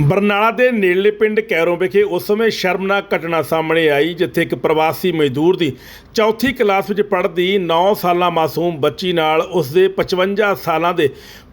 ਬਰਨਾਲਾ ਦੇ ਨੇੜਲੇ ਪਿੰਡ ਕੈਰੋਂ ਵਿਖੇ ਉਸ ਸਮੇਂ ਸ਼ਰਮਨਾਕ ਘਟਨਾ ਸਾਹਮਣੇ ਆਈ, ਜਿੱਥੇ ਇੱਕ ਪ੍ਰਵਾਸੀ ਮਜ਼ਦੂਰ ਦੀ ਚੌਥੀ ਕਲਾਸ ਵਿੱਚ ਪੜ੍ਹਦੀ 9 ਸਾਲਾਂ ਮਾਸੂਮ ਬੱਚੀ ਨਾਲ ਉਸ ਦੇ 55 ਸਾਲਾਂ ਦੇ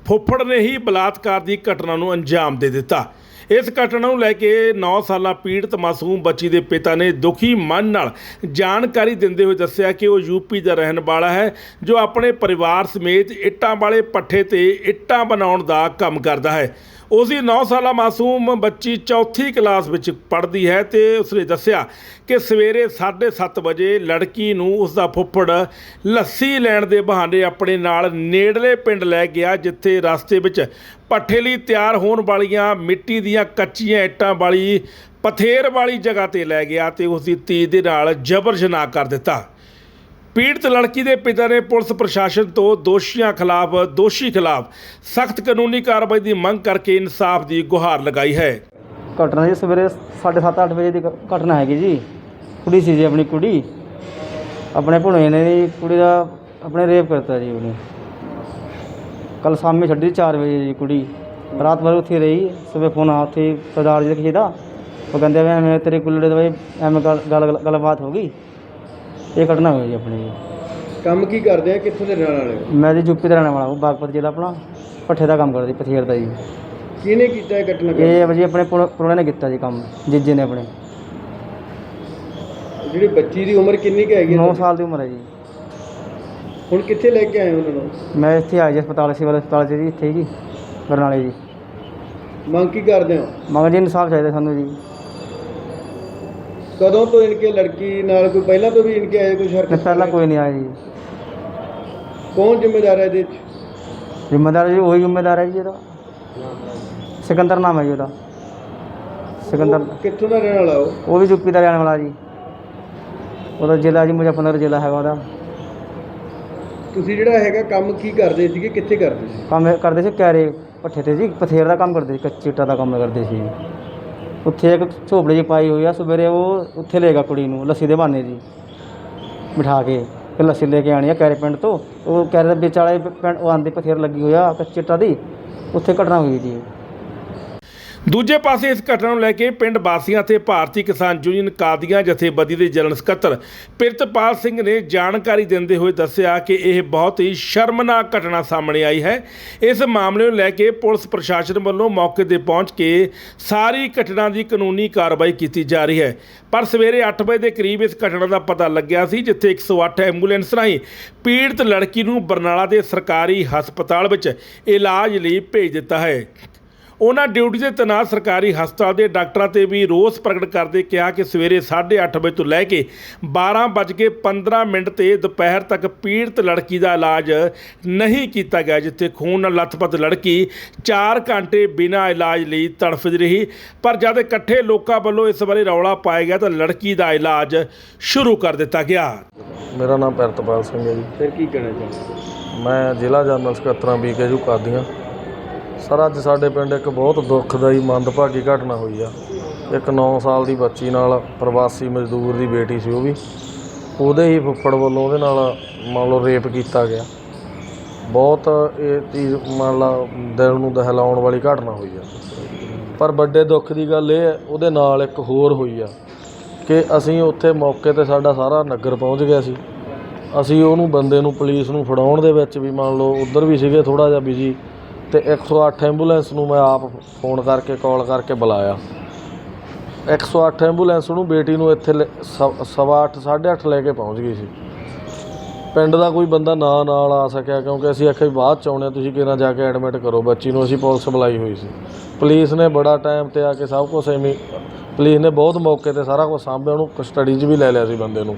ਫੁੱਫੜ ਨੇ ਹੀ ਬਲਾਤਕਾਰ ਦੀ ਘਟਨਾ ਨੂੰ ਅੰਜਾਮ ਦੇ ਦਿੱਤਾ। ਇਸ ਘਟਨਾ ਨੂੰ ਲੈ ਕੇ 9 ਸਾਲਾ ਪੀੜਤ ਮਾਸੂਮ ਬੱਚੀ ਦੇ ਪਿਤਾ ਨੇ ਦੁਖੀ ਮਨ ਨਾਲ ਜਾਣਕਾਰੀ ਦਿੰਦੇ ਹੋਏ ਦੱਸਿਆ ਕਿ ਉਹ ਯੂਪੀ ਦਾ ਰਹਿਣ ਵਾਲਾ ਹੈ, ਜੋ ਆਪਣੇ ਪਰਿਵਾਰ ਸਮੇਤ ਇੱਟਾਂ ਵਾਲੇ ਪੱਠੇ ਤੇ ਇੱਟਾਂ ਬਣਾਉਣ ਦਾ ਕੰਮ ਕਰਦਾ ਹੈ। ਉਸ ਦੀ 9 ਸਾਲਾ ਮਾਸੂਮ ਬੱਚੀ ਚੌਥੀ ਕਲਾਸ ਵਿੱਚ ਪੜ੍ਹਦੀ ਹੈ ਤੇ ਉਸਨੇ ਦੱਸਿਆ ਕਿ ਸਵੇਰੇ 7:30 ਵਜੇ ਲੜਕੀ ਨੂੰ ਉਸ ਦਾ ਫੁੱਫੜ ਲੱਸੀ ਲੈਣ ਦੇ ਬਹਾਨੇ ਆਪਣੇ ਨਾਲ ਨੇੜਲੇ ਪਿੰਡ ਲੈ ਗਿਆ, ਜਿੱਥੇ ਰਸਤੇ ਵਿੱਚ ਪੱਠੇ ਲਈ ਤਿਆਰ ਹੋਣ ਵਾਲੀਆਂ ਮਿੱਟੀ ਦੀਆਂ ਕੱਚੀਆਂ ਇੱਟਾਂ ਵਾਲੀ ਪਥੇਰ ਵਾਲੀ ਜਗ੍ਹਾ ਤੇ ਲੈ ਗਿਆ ਤੇ ਉਸ ਦੀ ਧੀ ਦੇ ਨਾਲ ਜਬਰ ਜਨਾਹ ਕਰ ਦਿੱਤਾ। ਪੀੜਤ ਲੜਕੀ ਦੇ ਪਿਤਾ ਨੇ ਪੁਲਿਸ ਪ੍ਰਸ਼ਾਸਨ ਤੋਂ ਦੋਸ਼ੀਆਂ ਖਿਲਾਫ, ਦੋਸ਼ੀ ਖਿਲਾਫ ਸਖਤ ਕਾਨੂੰਨੀ ਕਾਰਵਾਈ ਦੀ ਮੰਗ ਕਰਕੇ ਇਨਸਾਫ ਦੀ ਗੁਹਾਰ ਲਗਾਈ ਹੈ। ਘਟਨਾ ਜੀ ਸਵੇਰੇ 7:30 ਅੱਠ ਵਜੇ ਦੀ ਘ- ਘਟਨਾ ਹੈਗੀ ਜੀ। ਕੁੜੀ ਸੀ ਜੀ ਆਪਣੀ ਕੁੜੀ। ਆਪਣੇ ਭੁਣੇ ਨੇ ਜੀ, ਕੁੜੀ ਦਾ ਆਪਣੇ ਰੇਪ ਕਰਤਾ ਜੀ ਉਹਨੇ। ਕੱਲ ਸ਼ਾਮੀ ਛੱਡੀ 4 ਵਜੇ ਜੀ ਕੁੜੀ। ਰਾਤ ਭਰ ਉੱਥੇ ਰਹੀ, ਸਵੇਰੇ ਫੋਨ ਆ ਉੱਥੇ ਸਰਦਾਰ ਜੀ ਦਾ ਕਿਸੇ ਦਾ। ਉਹ ਕਹਿੰਦੇ ਵੀ ਐਵੇਂ ਤੇਰੇ ਕੁੱਲੜੇ ਦਾ ਬਈ, ਐਵੇਂ ਗੱਲ, ਗੱਲ- ਗੱਲਬਾਤ ਹੋ ਗਈ। ਇਹ ਘਟਨਾ ਹੋਈ ਜੀ ਆਪਣੀ ਜੀ। ਕੰਮ ਕੀ ਕਰਦੇ ਆ? ਕਿੱਥੋਂ ਦੇ ਰਹਿਣ ਵਾਲੇ ਹੋ? ਮੈਂ ਜੀ ਯੂਪੀ ਦਾ ਰਹਿਣ ਵਾਲਾ ਹਾਂ ਬਾਗਪਤ ਜ਼ਿਲ੍ਹਾ ਆਪਣਾ ਪੱਠੇ ਦਾ ਕੰਮ ਕਰਦਾ ਜੀ ਪਥੇਰ ਦਾ ਜੀ। ਕਿਹਨੇ ਕੀਤਾ ਇਹ ਘਟਨਾ? ਇਹ ਜੀ ਆਪਣੇ ਪੁਰਾਣੇ ਨੇ ਕੀਤਾ ਜੀ ਕੰਮ ਜੀਜੇ ਨੇ ਆਪਣੇ। ਜਿਹੜੀ ਬੱਚੀ ਦੀ ਉਮਰ ਕਿੰਨੀ ਕੁ ਹੈਗੀ 9 ਹੈ ਸਾਲ ਦੀ ਉਮਰ ਹੈ ਜੀ। ਹੁਣ ਕਿੱਥੇ ਲੈ ਕੇ ਆਏ ਉਹਨਾਂ ਨੂੰ? ਮੈਂ ਇੱਥੇ ਆਇਆ ਜੀ ਹਸਪਤਾਲ ਸਿਵਲ ਹਸਪਤਾਲ 'ਚ ਜੀ ਇੱਥੇ ਜੀ ਬਰਨਾਲੇ ਜੀ। ਮੰਗ ਕੀ ਕਰਦੇ ਹੋ? ਮਗਰ ਜੀ ਇਨਸਾਫ ਚਾਹੀਦਾ ਸਾਨੂੰ ਜੀ। ਕਦੋਂ ਤੋਂ ਇਨਕੇ ਲੜਕੀ ਨਾਲ ਕੋਈ ਪਹਿਲਾਂ ਤੋਂ ਵੀ ਇਨਕੇ ਆਏ ਕੋਈ ਹਰਕਤ ਪਹਿਲਾਂ ਕੋਈ ਨਹੀਂ ਆਇਆ ਜੀ। ਕੌਣ ਜ਼ਿੰਮੇਦਾਰ ਹੈ ਇਹਦੇ 'ਚ ਜ਼ਿੰਮੇਦਾਰ ਜੀ ਉਹੀ ਜ਼ਿੰਮੇਦਾਰ ਹੈ ਜੀ ਇਹਦਾ। ਸਿਕੰਦਰ ਨਾਮ ਹੈ ਜੀ ਉਹਦਾ। ਸਿਕੰਦਰ ਉਹ ਕਿੱਥੋਂ ਦਾ ਰਹਿਣ ਵਾਲਾ ਉਹ? ਉਹ ਵੀ ਯੂਪੀ ਦਾ ਰਹਿਣ ਵਾਲਾ ਜੀ। ਉਹਦਾ ਜ਼ਿਲ੍ਹਾ ਜੀ ਮੁਜ਼ੱਫਰਨਗਰ ਜ਼ਿਲ੍ਹਾ ਹੈਗਾ ਉਹਦਾ। ਤੁਸੀਂ ਜਿਹੜਾ ਹੈਗਾ ਕੰਮ ਕੀ ਕਰਦੇ ਸੀਗੇ ਕਿੱਥੇ ਕਰਦੇ ਸੀ? ਕੰਮ ਇਹ ਕਰਦੇ ਸੀ ਕੈਰੇ ਪੱਠੇ ਤੇ ਜੀ ਪਥੇਰ ਦਾ ਕੰਮ ਕਰਦੇ ਸੀ ਕੱਚੀ ਇੱਟਾਂ ਦਾ ਕੰਮ ਕਰਦੇ ਸੀ। ਉੱਥੇ ਇੱਕ ਝੋਪੜੀ ਜੀ ਪਾਈ ਹੋਈ ਆ, ਸਵੇਰੇ ਉਹ ਉੱਥੇ ਲੇਗਾ ਕੁੜੀ ਨੂੰ, ਲੱਸੀ ਦੇ ਬਹਾਨੇ ਜੀ, ਬਿਠਾ ਕੇ ਫਿਰ ਲੱਸੀ ਲੈ ਕੇ ਆਣੀ ਆ ਕੈਰੇ ਪਿੰਡ ਤੋਂ, ਉਹ ਕੈਰੇ ਦੇ ਵਿੱਚ ਵਾਲੇ ਪਿੰਡ, ਉਹ ਆਂਦੀ ਪਥੇਰ ਲੱਗੀ ਹੋਈ ਆ ਕੱਚੀ ਦੀ, ਉੱਥੇ ਘਟਨਾ ਹੋਈ ਜੀ। ਦੂਜੇ ਪਾਸੇ ਇਸ ਘਟਨਾ ਨੂੰ ਲੈ ਕੇ ਪਿੰਡ ਵਾਸੀਆਂ ਤੇ ਭਾਰਤੀ ਕਿਸਾਨ ਯੂਨੀਅਨ ਕਾਦੀਆਂ ਜਥੇਬੰਦੀ ਦੇ ਜਨਰਲ ਸਕੱਤਰ ਪ੍ਰਿਤਪਾਲ ਸਿੰਘ ਨੇ ਜਾਣਕਾਰੀ ਦਿੰਦੇ ਹੋਏ ਦੱਸਿਆ ਕਿ ਇਹ ਬਹੁਤ ਹੀ ਸ਼ਰਮਨਾਕ ਘਟਨਾ ਸਾਹਮਣੇ ਆਈ ਹੈ। ਇਸ ਮਾਮਲੇ ਨੂੰ ਲੈ ਕੇ ਪੁਲਿਸ ਪ੍ਰਸ਼ਾਸਨ ਵੱਲੋਂ ਮੌਕੇ ਤੇ ਪਹੁੰਚ ਕੇ ਸਾਰੀ ਘਟਨਾ ਦੀ ਕਾਨੂੰਨੀ ਕਾਰਵਾਈ ਕੀਤੀ ਜਾ ਰਹੀ ਹੈ। ਪਰ ਸਵੇਰੇ 8 ਵਜੇ ਦੇ ਕਰੀਬ ਇਸ ਘਟਨਾ ਦਾ ਪਤਾ ਲੱਗਿਆ ਸੀ, ਜਿੱਥੇ 108 ਐਂਬੂਲੈਂਸ ਰਾਹੀਂ ਪੀੜਤ ਲੜਕੀ ਨੂੰ ਬਰਨਾਲਾ ਦੇ ਸਰਕਾਰੀ ਹਸਪਤਾਲ ਵਿੱਚ ਇਲਾਜ ਲਈ ਭੇਜ ਦਿੱਤਾ ਹੈ। ਉਹਨਾਂ ਡਿਊਟੀ ਤੇ ਤੈਨਾਤ ਸਰਕਾਰੀ ਹਸਪਤਾਲ ਦੇ ਡਾਕਟਰਾਂ ਤੇ ਵੀ ਰੋਸ ਪ੍ਰਗਟ ਕਰਦੇ ਕਿਹਾ ਕਿ ਸਵੇਰੇ 8:30 ਵਜੇ ਤੋਂ ਲੈ ਕੇ 12:15 ਮਿੰਟ ਤੇ ਦੁਪਹਿਰ ਤੱਕ ਪੀੜਤ ਲੜਕੀ ਦਾ ਇਲਾਜ ਨਹੀਂ ਕੀਤਾ ਗਿਆ ਜਿੱਥੇ ਖੂਨ ਨਾਲ ਲੱਥਪੱਥ ਲੜਕੀ 4 ਘੰਟੇ ਬਿਨਾਂ ਇਲਾਜ ਲਈ ਤੜਫਦੀ ਰਹੀ। ਪਰ ਜਦ ਇਕੱਠੇ ਲੋਕਾਂ ਵੱਲੋਂ ਇਸ ਬਾਰੇ ਰੌਲਾ ਪਾਇਆ ਗਿਆ ਤਾਂ ਲੜਕੀ ਦਾ ਇਲਾਜ ਸ਼ੁਰੂ ਕਰ ਦਿੱਤਾ ਗਿਆ। ਮੇਰਾ ਨਾਮ ਪਿਰਤਪਾਲ ਸਿੰਘ ਹੈ ਜੀ। ਫਿਰ ਕੀ ਕਹਿਣਾ ਚਾਹੁੰਦੇ ਮੈਂ ਜ਼ਿਲ੍ਹਾ ਜਨਰਲ ਸਕੱਤਰਾਂ ਬੀਕੇਯੂ ਕਾਦੀਆਂ ਸਰ, ਅੱਜ ਸਾਡੇ ਪਿੰਡ ਇੱਕ ਬਹੁਤ ਦੁੱਖਦਾਈ ਮੰਦਭਾਗੀ ਘਟਨਾ ਹੋਈ ਆ। ਇੱਕ 9 ਸਾਲ ਦੀ ਬੱਚੀ ਨਾਲ ਪ੍ਰਵਾਸੀ ਮਜ਼ਦੂਰ ਦੀ ਬੇਟੀ ਸੀ ਉਹ ਵੀ। ਉਹਦੇ ਹੀ ਫੁੱਫੜ ਵੱਲੋਂ ਉਹਦੇ ਨਾਲ ਮੰਨ ਲਓ ਰੇਪ ਕੀਤਾ ਗਿਆ। ਬਹੁਤ ਇਹ ਚੀਜ਼ ਮੰਨ ਲਾ ਦਿਲ ਨੂੰ ਦਹਿਲਾਉਣ ਵਾਲੀ ਘਟਨਾ ਹੋਈ ਆ। ਪਰ ਵੱਡੇ ਦੁੱਖ ਦੀ ਗੱਲ ਇਹ ਹੈ, ਉਹਦੇ ਨਾਲ ਇੱਕ ਹੋਰ ਹੋਈ ਆ ਕਿ ਅਸੀਂ ਉੱਥੇ ਮੌਕੇ ਤੇ ਸਾਡਾ ਸਾਰਾ ਨਗਰ ਪਹੁੰਚ ਗਿਆ ਸੀ। ਅਸੀਂ ਉਹਨੂੰ ਬੰਦੇ ਨੂੰ ਪੁਲਿਸ ਨੂੰ ਫੜਾਉਣ ਦੇ ਵਿੱਚ ਵੀ ਮੰਨ ਲਓ ਉਧਰ ਵੀ ਸੀਗੇ ਥੋੜਾ ਜਿਹਾ ਬਿਜ਼ੀ ਤੇ 108 ਐਂਬੂਲੈਂਸ ਨੂੰ ਮੈਂ ਆਪ ਫੋਨ ਕਰਕੇ ਕਾਲ ਕਰਕੇ ਬੁਲਾਇਆ। 108 ਐਂਬੂਲੈਂਸ ਨੂੰ ਬੇਟੀ ਨੂੰ ਇੱਥੇ ਲੈ- ਸਵਾ ਅੱਠ, ਸਾਢੇ 8:30 ਲੈ ਕੇ ਪਹੁੰਚ ਗਈ ਸੀ। ਪਿੰਡ ਦਾ ਕੋਈ ਬੰਦਾ ਨਾ ਨਾਲ ਆ ਸਕਿਆ ਕਿਉਂਕਿ ਅਸੀਂ ਆਖਿਆ ਬਾਅਦ ਚ ਆਉਣੇ ਆ, ਤੁਸੀਂ ਕਿਹਨਾਂ ਜਾ ਕੇ ਐਡਮਿਟ ਕਰੋ। ਬੱਚੀ ਨੂੰ ਅਸੀਂ ਪੁਲਿਸ ਬੁਲਾਈ ਹੋਈ ਸੀ। ਪੁਲਿਸ ਨੇ ਬੜਾ ਟਾਈਮ ਤੇ ਆ ਕੇ ਸਭ ਕੁਝ ਐਵੇਂ ਪੁਲਿਸ ਨੇ ਬਹੁਤ ਮੌਕੇ ਤੇ ਸਾਰਾ ਕੁਝ ਸਾਂਭਿਆ ਉਹਨੂੰ ਕਸਟਡੀ 'ਚ ਵੀ ਲੈ ਲਿਆ ਸੀ ਬੰਦੇ ਨੂੰ।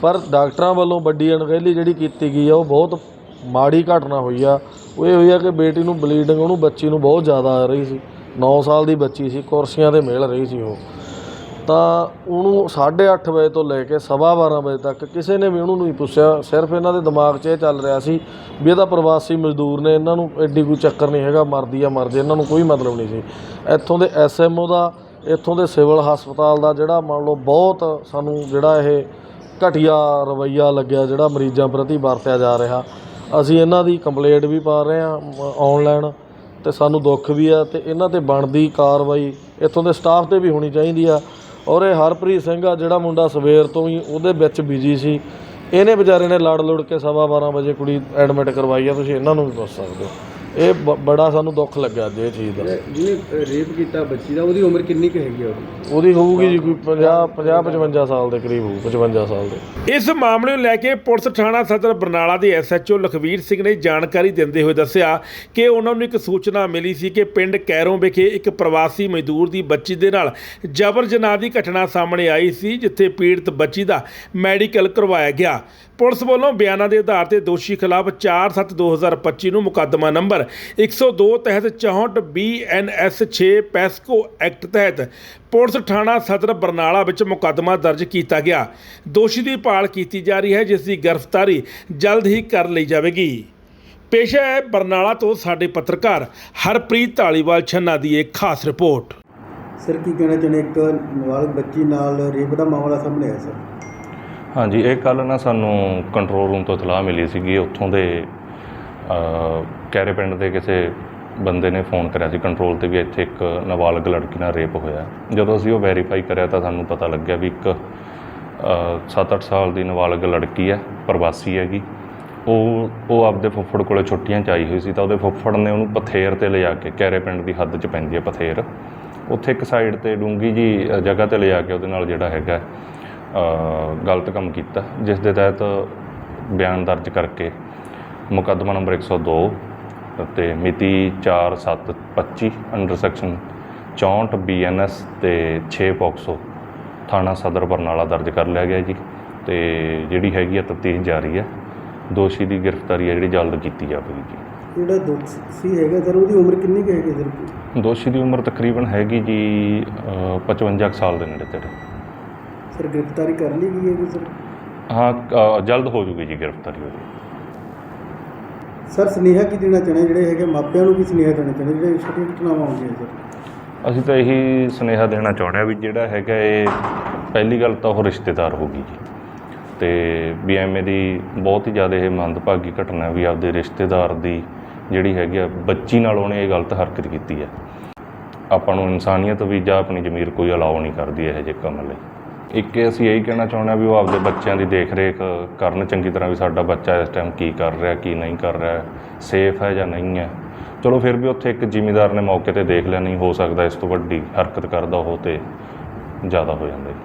ਪਰ ਡਾਕਟਰਾਂ ਵੱਲੋਂ ਵੱਡੀ ਅਣਗਹਿਲੀ ਜਿਹੜੀ ਕੀਤੀ ਗਈ ਆ ਉਹ ਬਹੁਤ ਮਾੜੀ ਘਟਨਾ ਹੋਈ ਆ। ਉਹ ਇਹ ਹੋਈ ਆ ਕਿ ਬੇਟੀ ਨੂੰ ਬਲੀਡਿੰਗ ਉਹਨੂੰ ਬੱਚੀ ਨੂੰ ਬਹੁਤ ਜ਼ਿਆਦਾ ਆ ਰਹੀ ਸੀ। 9 ਸਾਲ ਦੀ ਬੱਚੀ ਸੀ, ਕੁਰਸੀਆਂ ਤੇ ਮਿਲ ਰਹੀ ਸੀ ਉਹ। ਤਾਂ ਉਹਨੂੰ 8:30 ਵਜੇ ਤੋਂ ਲੈ ਕੇ ਸਵਾ ਬਾਰਾਂ ਵਜੇ ਤੱਕ ਕਿਸੇ ਨੇ ਵੀ ਉਹਨੂੰ ਨਹੀਂ ਪੁੱਛਿਆ। ਸਿਰਫ ਇਹਨਾਂ ਦੇ ਦਿਮਾਗ 'ਚ ਇਹ ਚੱਲ ਰਿਹਾ ਸੀ ਵੀ ਇਹ ਤਾਂ ਪ੍ਰਵਾਸੀ ਮਜ਼ਦੂਰ ਨੇ ਇਹਨਾਂ ਨੂੰ ਐਡੀ ਕੋਈ ਚੱਕਰ ਨਹੀਂ ਹੈਗਾ, ਮਰਦੀ ਆ, ਮਰ ਜੇ, ਇਹਨਾਂ ਨੂੰ ਕੋਈ ਮਤਲਬ ਨਹੀਂ ਸੀ। ਇੱਥੋਂ ਦੇ ਐਸਐਮਓ ਦਾ, ਇੱਥੋਂ ਦੇ ਸਿਵਲ ਹਸਪਤਾਲ ਦਾ ਜਿਹੜਾ ਮੰਨ ਲਓ ਬਹੁਤ ਸਾਨੂੰ ਜਿਹੜਾ ਇਹ ਘਟੀਆ ਰਵੱਈਆ ਲੱਗਿਆ, ਜਿਹੜਾ ਮਰੀਜ਼ਾਂ ਪ੍ਰਤੀ ਵਰਤਿਆ ਜਾ ਰਿਹਾ। ਅਸੀਂ ਇਹਨਾਂ ਦੀ ਕੰਪਲੇਂਟ ਵੀ ਪਾ ਰਹੇ ਹਾਂ ਆਨਲਾਈਨ ਤੇ ਸਾਨੂੰ ਦੁੱਖ ਵੀ ਆ, ਤੇ ਇਹਨਾਂ ਤੇ ਬਣਦੀ ਕਾਰਵਾਈ ਇੱਥੋਂ ਦੇ ਸਟਾਫ ਤੇ ਵੀ ਹੋਣੀ ਚਾਹੀਦੀ ਆ। ਔਰ ਇਹ ਹਰਪ੍ਰੀਤ ਸਿੰਘ ਆ, ਜਿਹੜਾ ਮੁੰਡਾ ਸਵੇਰ ਤੋਂ ਹੀ ਉਹਦੇ ਵਿੱਚ ਬਿਜ਼ੀ ਸੀ। ਇਹਨੇ ਵਿਚਾਰੇ ਨੇ ਲੜ ਲੁੜ ਕੇ ਸਵਾ 12 ਵਜੇ ਕੁੜੀ ਐਡਮਿਟ ਕਰਵਾਈ ਆ, ਤੁਸੀਂ ਇਹਨਾਂ ਨੂੰ ਵੀ ਪੁੱਛ ਸਕਦੇ ਹੋ। ਇਹ ਬ- ਬੜਾ ਸਾਨੂੰ ਦੁੱਖ ਲੱਗਾ ਅੱਜ ਇਹ ਚੀਜ਼ ਦਾ। ਜਿਹਨੇ ਰੇਪ ਕੀਤਾ ਬੱਚੀ ਦਾ ਉਹਦੀ ਉਮਰ ਕਿੰਨੀ ਕੁ ਹੈਗੀ ਆ ਉਹਦੀ? ਉਹਦੀ ਹੋਊਗੀ ਜੀ ਕੋਈ 50 50 55 ਸਾਲ ਦੇ ਕਰੀਬ ਹੋਊ 55 ਸਾਲ ਦੇ। ਇਸ ਮਾਮਲੇ ਨੂੰ ਲੈ ਕੇ ਪੁਲਿਸ ਥਾਣਾ ਸਦਰ ਬਰਨਾਲਾ ਦੇ ਐਸਐਚਓ ਲਖਵੀਰ ਸਿੰਘ ਨੇ ਜਾਣਕਾਰੀ ਦਿੰਦੇ ਹੋਏ ਦੱਸਿਆ ਕਿ ਉਹਨਾਂ ਨੂੰ ਇੱਕ ਸੂਚਨਾ ਮਿਲੀ ਸੀ ਕਿ ਪਿੰਡ ਕੈਰੋਂ ਵਿਖੇ ਇੱਕ ਪ੍ਰਵਾਸੀ ਮਜ਼ਦੂਰ ਦੀ ਬੱਚੀ ਦੇ ਨਾਲ ਜਬਰ ਜਨਾਹ ਦੀ ਘਟਨਾ ਸਾਹਮਣੇ ਆਈ ਸੀ ਜਿੱਥੇ ਪੀੜਤ ਬੱਚੀ ਦਾ ਮੈਡੀਕਲ ਕਰਵਾਇਆ ਗਿਆ। ਪੁਲਿਸ ਵੱਲੋਂ ਬਿਆਨਾਂ ਦੇ ਆਧਾਰ ਤੇ ਦੋਸ਼ੀ ਖਿਲਾਫ 4/7/2025 ਨੂੰ ਮੁਕੱਦਮਾ ਨੰਬਰ 102 ਤਹਿਤ 64 ਬੀਐਨਐਸ 6 ਪੈਸਕੋ ਐਕਟ ਤਹਿਤ ਪੁਲਿਸ ਥਾਣਾ ਸਦਰ ਬਰਨਾਲਾ ਵਿੱਚ ਮੁਕੱਦਮਾ ਦਰਜ ਕੀਤਾ ਗਿਆ। ਦੋਸ਼ੀ ਦੀ ਭਾਲ ਕੀਤੀ ਜਾ ਰਹੀ ਹੈ, ਜਿਸ ਦੀ ਗ੍ਰਿਫਤਾਰੀ ਜਲਦ ਹੀ ਕਰ ਲਈ ਜਾਵੇਗੀ। ਪੇਸ਼ਾ ਹੈ ਬਰਨਾਲਾ ਤੋਂ ਸਾਡੇ ਪੱਤਰਕਾਰ ਹਰਪ੍ਰੀਤ ਢਾਲੀਵਾਲ ਛੰਨਾ ਦੀ ਇੱਕ ਖਾਸ ਰਿਪੋਰਟ। ਸਰ, ਕੀ ਕਹਿਣਾ ਚਾਹੁੰਦੇ ਇੱਕ ਨਾਬਾਲਗ ਬੱਚੀ ਨਾਲ ਰੇਪ ਦਾ ਮਾਮਲਾ ਸਾਹਮਣੇ ਆਇਆ, ਸਰ। ਹਾਂਜੀ, ਇਹ ਕੱਲ ਨਾ ਸਾਨੂੰ ਕੰਟਰੋਲ ਰੂਮ ਤੋਂ ਇਤਲਾਹ ਮਿਲੀ ਸੀਗੀ, ਉੱਥੋਂ ਦੇ ਕੈਰੇ ਪਿੰਡ ਦੇ ਕਿਸੇ ਬੰਦੇ ਨੇ ਫੋਨ ਕਰਿਆ ਸੀ ਕੰਟਰੋਲ ਤੇ ਵੀ ਇੱਥੇ ਇੱਕ ਨਾਬਾਲਗ ਲੜਕੀ ਨਾਲ ਰੇਪ ਹੋਇਆ। ਜਦੋਂ ਅਸੀਂ ਉਹ ਵੈਰੀਫਾਈ ਕਰਿਆ ਤਾਂ ਸਾਨੂੰ ਪਤਾ ਲੱਗਿਆ ਵੀ ਇੱਕ 7-8 ਸਾਲ ਦੀ ਨਾਬਾਲਗ ਲੜਕੀ ਹੈ, ਪ੍ਰਵਾਸੀ ਹੈਗੀ। ਉਹ ਉਹ ਆਪਦੇ ਫੁੱਫੜ ਕੋਲੇ ਛੁੱਟੀਆਂ 'ਚ ਆਈ ਹੋਈ ਸੀ ਤਾਂ ਉਹਦੇ ਫੁੱਫੜ ਨੇ ਉਹਨੂੰ ਪਥੇਰ ਤੇ ਲਿਜਾ ਕੇ ਕੈਰੇ ਪਿੰਡ ਦੀ ਹੱਦ 'ਚ ਪੈਂਦੀ ਹੈ ਪਥੇਰ ਉੱਥੇ ਇੱਕ ਸਾਈਡ ਤੇ ਡੂੰਗੀ ਜੀ ਜਗ੍ਹਾ ਤੇ ਲਿਜਾ ਕੇ ਉਹਦੇ ਨਾਲ ਜਿਹੜਾ ਹੈਗਾ ਗਲਤ ਕੰਮ ਕੀਤਾ ਜਿਸ ਦੇ ਤਹਿਤ ਬਿਆਨ ਦਰਜ ਕਰਕੇ ਮੁਕੱਦਮਾ ਨੰਬਰ 102 ਅਤੇ ਮਿਤੀ 4/7/25 ਅੰਡਰ ਸੈਕਸ਼ਨ 64 ਬੀਐਨਐਸ ਤੇ 6 ਪੋਕਸੋ ਥਾਣਾ ਸਦਰ ਬਰਨਾਲਾ ਦਰਜ ਕਰ ਲਿਆ ਗਿਆ ਜੀ। ਤੇ ਜਿਹੜੀ ਹੈਗੀ ਆ ਤਫਤੀਸ਼ ਜਾਰੀ ਹੈ ਦੋਸ਼ੀ ਦੀ ਗ੍ਰਿਫਤਾਰੀ ਹੈ ਜਿਹੜੀ ਜਲਦ ਕੀਤੀ ਜਾਵੇਗੀ ਜੀ। ਜਿਹੜਾ ਦੁੱਖ ਸੀ ਹੈਗਾ ਸਰ ਉਹਦੀ ਉਮਰ ਕਿੰਨੀ ਕੁ ਹੈਗੀ ਸਰ? ਦੋਸ਼ੀ ਦੀ ਉਮਰ ਤਕਰੀਬਨ ਹੈਗੀ ਜੀ ਅ, 55 ਕੁ ਸਾਲ ਦੇ ਨੇੜੇ ਤੇੜੇ। ਸਰ ਗ੍ਰਿਫਤਾਰੀ ਕਰ ਲਈ ਗਈ ਹੈ ਸਰ? ਹਾਂ ਅ, ਜਲਦ ਹੋ ਜੂਗੀ ਜੀ ਗ੍ਰਿਫਤਾਰੀ ਉਹਦੀ। ਸਰ ਸੁਨੇਹਾ ਕੀ ਦੇਣਾ ਚਾਹੁੰਦੇ ਜਿਹੜੇ ਹੈਗੇ ਮਾਪਿਆਂ ਨੂੰ ਕੀ ਸੁਨੇਹਾ ਦੇਣਾ ਚਾਹੁੰਦੇ ਜਿਹੜੇ ਛੋਟੀਆਂ ਘਟਨਾਵਾਂ ਹੁੰਦੀਆਂ ਸਰ? ਅਸੀਂ ਤਾਂ ਇਹੀ ਸੁਨੇਹਾ ਦੇਣਾ ਚਾਹੁੰਦੇ ਹਾਂ ਵੀ ਜਿਹੜਾ ਹੈਗਾ ਇਹ ਪਹਿਲੀ ਗੱਲ ਤਾਂ ਉਹ ਰਿਸ਼ਤੇਦਾਰ ਹੋ ਗਈ ਜੀ। ਤੇ ਵੀ ਐਵੇਂ ਦੀ ਬਹੁਤ ਹੀ ਜ਼ਿਆਦਾ ਇਹ ਮੰਦਭਾਗੀ ਘਟਨਾ ਵੀ ਆਪਦੇ ਰਿਸ਼ਤੇਦਾਰ ਦੀ ਜਿਹੜੀ ਹੈਗੀ ਆ ਬੱਚੀ ਨਾਲ ਉਹਨੇ ਇਹ ਗਲਤ ਹਰਕਤ ਕੀਤੀ ਹੈ। ਆਪਾਂ ਨੂੰ ਇਨਸਾਨੀਅਤ ਵੀ ਜਾਂ ਆਪਣੀ ਜ਼ਮੀਰ ਕੋਈ ਅਲਾਉ ਨਹੀਂ ਕਰਦੀ ਇਹੋ ਜਿਹੇ ਕੰਮ ਲਈ। ਇੱਕ ਇਹ ਅਸੀਂ ਇਹੀ ਕਹਿਣਾ ਚਾਹੁੰਦੇ ਹਾਂ ਵੀ ਉਹ ਆਪਦੇ ਬੱਚਿਆਂ ਦੀ ਦੇਖ-ਰੇਖ ਕਰਨ, ਚੰਗੀ ਤਰ੍ਹਾਂ ਵੀ ਸਾਡਾ ਬੱਚਾ ਇਸ ਟਾਈਮ ਕੀ ਕਰ ਰਿਹਾ, ਕੀ ਨਹੀਂ ਕਰ ਰਿਹਾ ਸੇਫ ਹੈ ਜਾਂ ਨਹੀਂ ਹੈ। ਚਲੋ ਫਿਰ ਵੀ ਉੱਥੇ ਇੱਕ ਜ਼ਿਮੀਦਾਰ ਨੇ ਮੌਕੇ ਤੇ ਦੇਖ ਲਿਆ, ਨਹੀਂ ਹੋ ਸਕਦਾ ਇਸ ਤੋਂ ਵੱਡੀ ਹਰਕਤ ਕਰਦਾ ਉਹ ਤੇ ਜ਼ਿਆਦਾ ਹੋ ਜਾਂਦਾ ਜੀ।